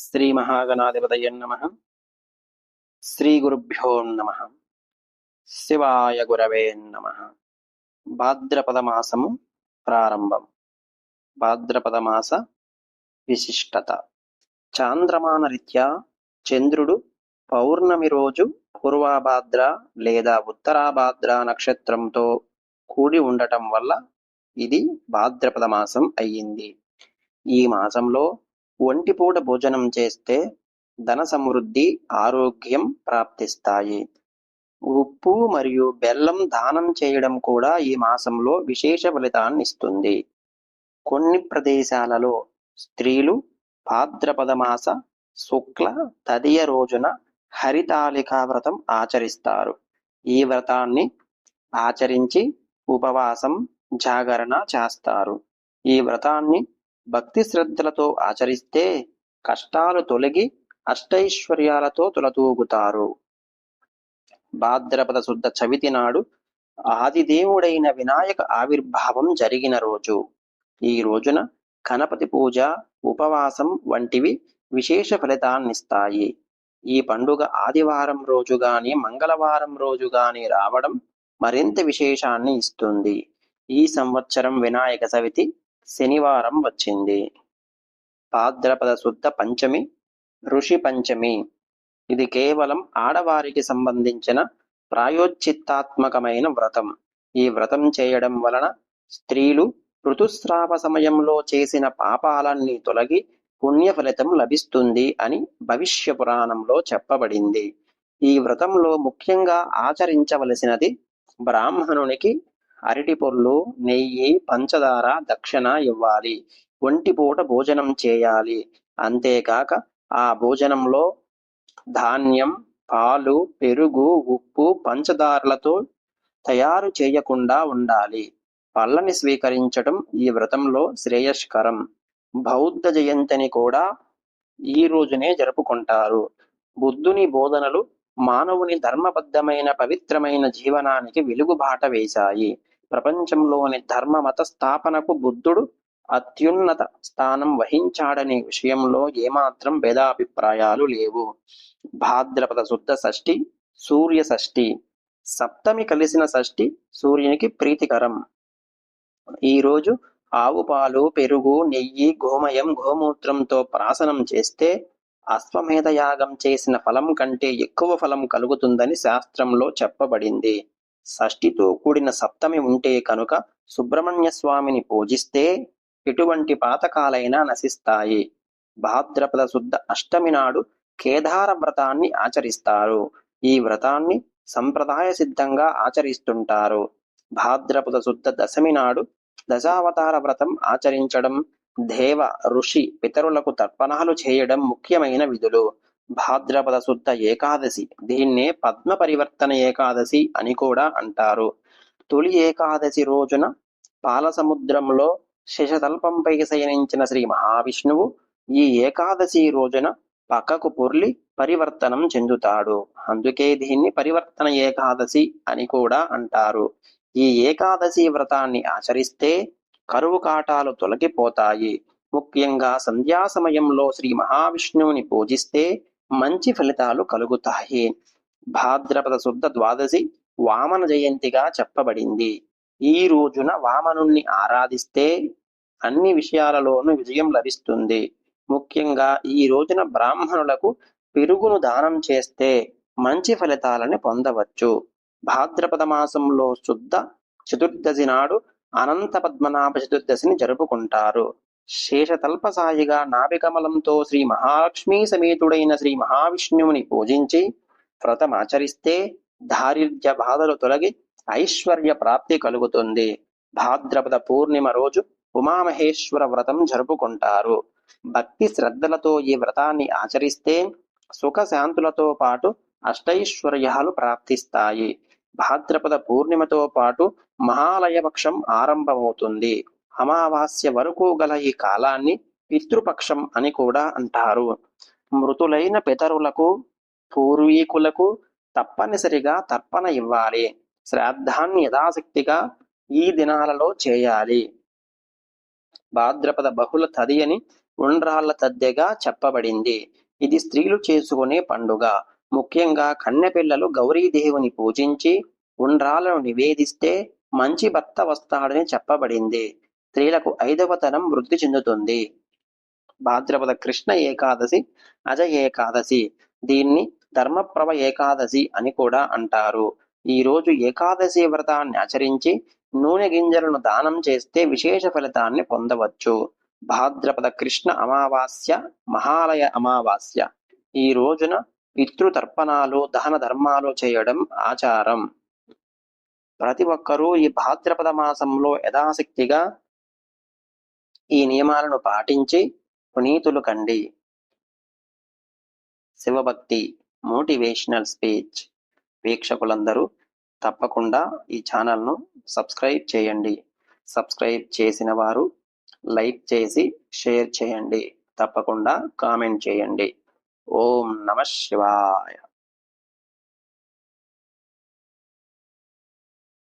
శ్రీ మహాగణాధిపతయ నమ. శ్రీ గురుభ్యో నమ. శివాయ గురవే నమ. భాద్రపద మాసము ప్రారంభం. భాద్రపద మాస విశిష్టత. చాంద్రమాన రీత్యా చంద్రుడు పౌర్ణమి రోజు పూర్వాభాద్ర లేదా ఉత్తరాభాద్ర నక్షత్రంతో కూడి ఉండటం వల్ల ఇది భాద్రపద మాసం అయ్యింది. ఈ మాసంలో ఒంటిపూట భోజనం చేస్తే ధన సమృద్ధి ఆరోగ్యం ప్రాప్తిస్తాయి. ఉప్పు మరియు బెల్లం దానం చేయడం కూడా ఈ మాసంలో విశేష ఫలితాన్ని ఇస్తుంది కొన్ని ప్రదేశాలలో స్త్రీలు భాద్రపద మాస శుక్ల తదియ రోజున హరితాళికా వ్రతం ఆచరిస్తారు. ఈ వ్రతాన్ని ఆచరించి ఉపవాసం జాగరణ చేస్తారు. ఈ వ్రతాన్ని భక్తి శ్రద్ధలతో ఆచరిస్తే కష్టాలు తొలగి అష్టైశ్వర్యాలతో తులతూగుతారు. భాద్రపద శుద్ధ చవితి నాడు ఆదిదేవుడైన వినాయక ఆవిర్భావం జరిగిన రోజు. ఈ రోజున గణపతి పూజ ఉపవాసం వంటివి విశేష ఫలితాన్నిస్తాయి. ఈ పండుగ ఆదివారం రోజు గాని మంగళవారం రోజు గాని రావడం మరింత విశేషాన్ని ఇస్తుంది. ఈ సంవత్సరం వినాయక చవితి శనివారం వచ్చింది. భాద్రపద శుద్ధ పంచమి ఋషి పంచమి. ఇది కేవలం ఆడవారికి సంబంధించిన ప్రాయోచిత్తాత్మకమైన వ్రతం. ఈ వ్రతం చేయడం వలన స్త్రీలు ఋతుస్రావ సమయంలో చేసిన పాపాలన్నీ తొలగి పుణ్య ఫలితం లభిస్తుంది అని భవిష్య పురాణంలో చెప్పబడింది. ఈ వ్రతంలో ముఖ్యంగా ఆచరించవలసినది బ్రాహ్మణునికి అరటి పొర్లు నెయ్యి పంచదార దక్షిణ ఇవ్వాలి. ఒంటిపూట భోజనం చేయాలి. అంతేకాక ఆ భోజనంలో ధాన్యం పాలు పెరుగు ఉప్పు పంచదారలతో తయారు చేయకుండా ఉండాలి. పళ్ళని స్వీకరించడం ఈ వ్రతంలో శ్రేయస్కరం. బౌద్ధ జయంతిని కూడా ఈ రోజునే జరుపుకుంటారు. బుద్ధుని బోధనలు మానవుని ధర్మబద్ధమైన పవిత్రమైన జీవనానికి వెలుగుబాట వేశాయి. ప్రపంచంలోని ధర్మ మత స్థాపనకు బుద్ధుడు అత్యున్నత స్థానం వహించాడనే విషయంలో ఏమాత్రం భేదాభిప్రాయాలు లేవు. భాద్రపద శుద్ధ షష్ఠి సూర్య షష్ఠి సప్తమి కలిసిన షష్ఠి సూర్యునికి ప్రీతికరం. ఈ రోజు ఆవు పాలు పెరుగు నెయ్యి గోమయం గోమూత్రంతో ప్రాసనం చేస్తే అశ్వమేధ యాగం చేసిన ఫలం కంటే ఎక్కువ ఫలం కలుగుతుందని శాస్త్రంలో చెప్పబడింది. షష్ఠితో కూడిన సప్తమి ఉంటే కనుక సుబ్రహ్మణ్య స్వామిని పూజిస్తే ఎటువంటి పాతకాలైనా నశిస్తాయి. భాద్రపద శుద్ధ అష్టమి నాడు కేదార వ్రతాన్ని ఆచరిస్తారు. ఈ వ్రతాన్ని సంప్రదాయ సిద్ధంగా ఆచరిస్తుంటారు. భాద్రపద శుద్ధ దశమి నాడు దశావతార వ్రతం ఆచరించడం దేవ ఋషి పితరులకు తర్పణాలు చేయడం ముఖ్యమైన విధులు. భాద్రపద శుద్ధ ఏకాదశి. దీన్నే పద్మ పరివర్తన ఏకాదశి అని కూడా అంటారు. తొలి ఏకాదశి రోజున పాలసముద్రంలో శశతల్పంపై శయనించిన శ్రీ మహావిష్ణువు ఈ ఏకాదశి రోజున పక్కకు పొర్లి పరివర్తనం చెందుతాడు. అందుకే దీన్ని పరివర్తన ఏకాదశి అని కూడా అంటారు. ఈ ఏకాదశి వ్రతాన్ని ఆచరిస్తే కరువు కాటాలు తొలగిపోతాయి. ముఖ్యంగా సంధ్యా సమయంలో శ్రీ మహావిష్ణువుని పూజిస్తే మంచి ఫలితాలు కలుగుతాయి. భాద్రపద శుద్ధ ద్వాదశి వామన జయంతిగా చెప్పబడింది. ఈ రోజున వామనుణ్ణి ఆరాధిస్తే అన్ని విషయాలలోనూ విజయం లభిస్తుంది. ముఖ్యంగా ఈ రోజున బ్రాహ్మణులకు పెరుగును దానం చేస్తే మంచి ఫలితాలను పొందవచ్చు. భాద్రపద మాసంలో శుద్ధ చతుర్దశి నాడు అనంత పద్మనాభ చతుర్దశిని జరుపుకుంటారు. శేషతల్పసాయిగా నాభికమలంతో శ్రీ మహాలక్ష్మీ సమేతుడైన శ్రీ మహావిష్ణువుని పూజించి వ్రతమాచరిస్తే దారిద్ర్య బాధలు తొలగి ఐశ్వర్య ప్రాప్తి కలుగుతుంది. భాద్రపద పూర్ణిమ రోజు ఉమామహేశ్వర వ్రతం జరుపుకుంటారు. భక్తి శ్రద్ధలతో ఈ వ్రతాన్ని ఆచరిస్తే సుఖశాంతులతో పాటు అష్టైశ్వర్యాలు ప్రాప్తిస్తాయి. భాద్రపద పూర్ణిమతో పాటు మహాలయపక్షం ఆరంభమవుతుంది. అమావాస్య వరకు గల ఈ కాలాన్ని పితృపక్షం అని కూడా అంటారు. మృతులైన పితరులకు పూర్వీకులకు తప్పనిసరిగా తర్పణ ఇవ్వాలి. శ్రాద్ధాన్ని యథాశక్తిగా ఈ దినాలలో చేయాలి. భాద్రపద బహుళ తదియని ఉండ్రాళ్ళ తద్దెగా చెప్పబడింది. ఇది స్త్రీలు చేసుకునే పండుగ. ముఖ్యంగా కన్నెపిల్లలు గౌరీదేవుని పూజించి ఉండ్రాలను నివేదిస్తే మంచి భర్త వస్తాడని చెప్పబడింది. స్త్రీలకు ఐదవ తరం వృద్ధి చెందుతుంది. భాద్రపద కృష్ణ ఏకాదశి అజ ఏకాదశి. దీన్ని ధర్మప్రభ ఏకాదశి అని కూడా అంటారు. ఈ రోజు ఏకాదశి వ్రతాన్ని ఆచరించి నూనె గింజలను దానం చేస్తే విశేష ఫలితాన్ని పొందవచ్చు. భాద్రపద కృష్ణ అమావాస్య మహాలయ అమావాస్య. ఈ రోజున పితృతర్పణాలు దహన ధర్మాలు చేయడం ఆచారం. ప్రతి ఒక్కరూ ఈ భాద్రపద మాసంలో యథాశక్తిగా ఈ నియమాలను పాటించి పునీతులు కండి. శివభక్తి మోటివేషనల్ స్పీచ్ వీక్షకులందరూ తప్పకుండా ఈ ఛానల్ను సబ్స్క్రైబ్ చేయండి. సబ్స్క్రైబ్ చేసిన వారు లైక్ చేసి షేర్ చేయండి. తప్పకుండా కామెంట్ చేయండి. ఓం నమ శివాయ.